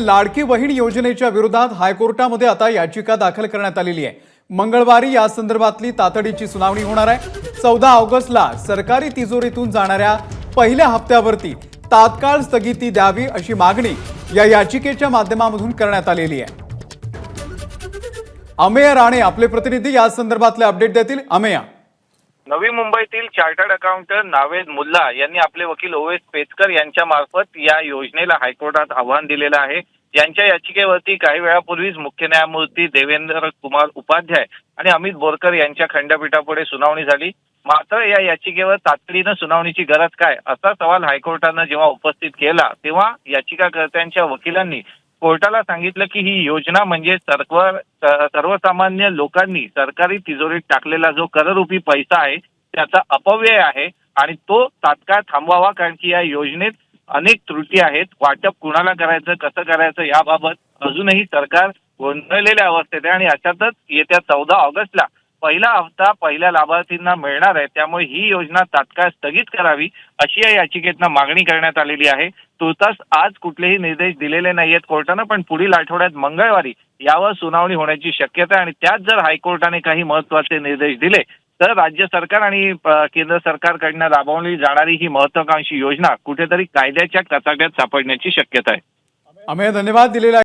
लाडकी बहीण योजनेच्या विरोधात हायकोर्टामध्ये आता याचिका दाखल करण्यात आलेली आहे. मंगळवारी या संदर्भातली तातडीची सुनावणी होणार आहे. चौदा ऑगस्टला सरकारी तिजोरीतून जाणाऱ्या पहिल्या हप्त्यावरती तात्काळ स्थगिती द्यावी अशी मागणी या याचिकेच्या माध्यमामधून करण्यात आलेली आहे. अमेय राणे आपले प्रतिनिधी या संदर्भातले अपडेट देतील. अमेया. नवी मुंबईतील चार्टर्ड अकाउंटंट नावेद मुल्ला यांनी आपले वकील ओवेस पेचकर यांच्या मार्फत या योजनेला हायकोर्टात आव्हान दिलेलं आहे. यांच्या याचिकेवरती काही वेळापूर्वीच मुख्य न्यायमूर्ती देवेंद्र कुमार उपाध्याय आणि अमित बोरकर यांच्या खंडपीठापुढे सुनावणी झाली. मात्र या याचिकेवर तातडीनं सुनावणीची गरज काय? असा सवाल हायकोर्टानं जेव्हा उपस्थित केला तेव्हा याचिकाकर्त्यांच्या वकिलांनी कोर्टाला सांगितलं की ही योजना म्हणजे सर्व सर्वसामान्य लोकांनी सरकारी तिजोरीत टाकलेला जो कररूपी पैसा आहे त्याचा अपव्यय आहे आणि तो तात्काळ थांबवावा कारण की या योजनेत अनेक त्रुटी आहेत. वाटप कुणाला करायचं कसं करायचं याबाबत अजूनही सरकार गोंधळलेल्या अवस्थेत आहे आणि अशातच येत्या चौदा ऑगस्टला पहिला हप्ता पहिल्या लाभार्थींना मिळणार आहे. त्यामुळे ही योजना तात्काळ स्थगित करावी अशी या याचिकेतनं मागणी करण्यात आलेली आहे. तुर्तास आज कुठलेही निर्देश दिलेले नाहीयेत कोर्टानं पण पुढील आठवड्यात मंगळवारी यावर सुनावणी होण्याची शक्यता आहे. आणि त्यात जर हायकोर्टाने काही महत्त्वाचे निर्देश दिले तर राज्य सरकार आणि केंद्र सरकारकडनं राबवली जाणारी ही महत्वाकांक्षी योजना कुठेतरी कायद्याच्या कचाट्यात सापडण्याची शक्यता आहे. अमेय धन्यवाद दिलेला